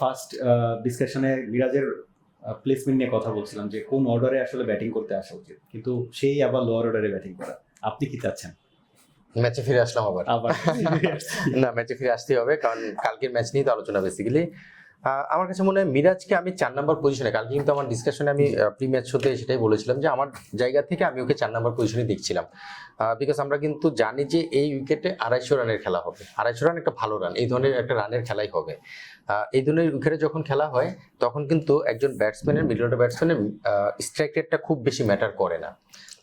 First ডিসকাশনে মিরাজের placement নিয়ে কথা বলছিলাম যে কোন অর্ডারে আসলে ব্যাটিং করতে আসা উচিত। কিন্তু সেই আবার লোয়ার অর্ডারে ব্যাটিং করা। আপনি কি চাচ্ছেন? ম্যাচে ফিরে আসলাম আবার। আবার না ম্যাচে ফিরে আসতেই হবে কারণ কালকের ম্যাচ নিয়ে তো আলোচনা বেসিক্যালি আমার কাছে মনে হয় মিরাজকে আমি চার নম্বর পজিশনে কালকে কিন্তু আমার ডিসকাশনে আমি প্রি ম্যাচ হতে সেটাই বলেছিলাম যে আমার জায়গা থেকে আমি ওকে চার নম্বর পজিশনে দেখছিলাম। বিকজ আমরা কিন্তু জানি যে এই উইকেটে আড়াইশো রানের খেলা হবে। আড়াইশো রান একটা ভালো রান এই ধরনের একটা রানের খেলাই হবে। এই ধরনের উইকেটে যখন খেলা হয়, তখন কিন্তু একজন ব্যাটসম্যানের মিডল অর্ডার ব্যাটসম্যানের স্ট্রাইক রেটটা খুব বেশি ম্যাটার করে না।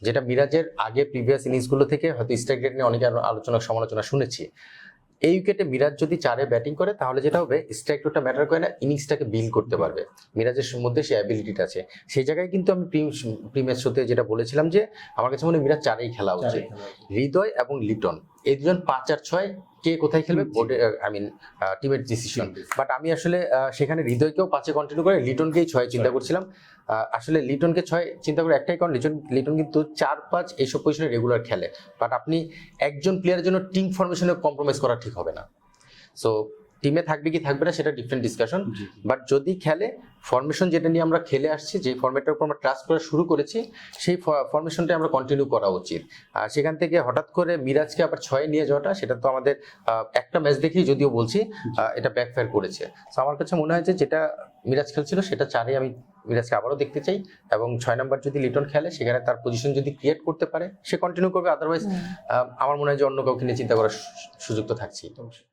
যেটা মিরাজের আগে প্রিভিয়াস ইনিংসগুলো থেকে হয়তো স্ট্রাইক রেট নিয়ে অনেকে আলোচনা সমালোচনা শুনেছি। এই উইকেটে মিরাজ যদি চারে ব্যাটিং করে তাহলে যেটা হবে স্ট্রাইক রেটটা ম্যাটার করে না ইনিংসটাকে বিল করতে পারবে। মিরাজের মধ্যে সেই অ্যাবিলিটিটা আছে। সেই জায়গায় কিন্তু আমি প্রিমের শোতে যেটা বলেছিলাম যে আমার কাছে মনে হয় মিরাজ চারেই খেলা উচিত। হৃদয় এবং লিটন এই দুজন পাঁচ আর ছয় কে কোথায় খেলবে বোর্ডে আই মিন টিমের ডিসিশন বাট আমি আসলে সেখানে হৃদয়কেও পাঁচে কন্টিনিউ করে লিটনকেই ছয় চিন্তা করছিলাম। আসলে লিটনকে ছয় চিন্তা করে একটাই কারণ লিটন লিটন কিন্তু চার পাঁচ এইসব পজিশনে রেগুলার খেলে। বাট আপনি একজন প্লেয়ারের জন্য টিম ফরমেশনে কম্প্রোমাইজ করা ঠিক হবে না। সো টিমে থাকবে কি থাকবে না সেটা ডিফারেন্ট ডিসকাশন বাট যদি খেলে ফরমেশন যেটা নিয়ে আমরা খেলে আসছি যে ফরম্যাটের উপর আমরা ট্রাস্ট করা শুরু করেছি সেই ফরমেশনটা আমরা কন্টিনিউ করা উচিত। আর সেখান থেকে হঠাৎ করে মিরাজকে আবার ছয়ে নিয়ে যাওয়াটা সেটা তো আমাদের একটা ম্যাচ দেখেই যদিও বলছি এটা ব্যাকফায়ার করেছে। তো আমার কাছে মনে হয় যে যেটা মিরাজ খেলছিল সেটা চারে আমি মিরাজকে আবারও দেখতে চাই। এবং ছয় নম্বর যদি লিটন খেলে সেখানে তার পজিশন যদি ক্রিয়েট করতে পারে সে কন্টিনিউ করবে। আদারওয়াইজ আমার মনে হয় যে অন্য কাউকে নিয়ে চিন্তা করার সু- সুযোগ তো থাকছেই। অবশ্যই।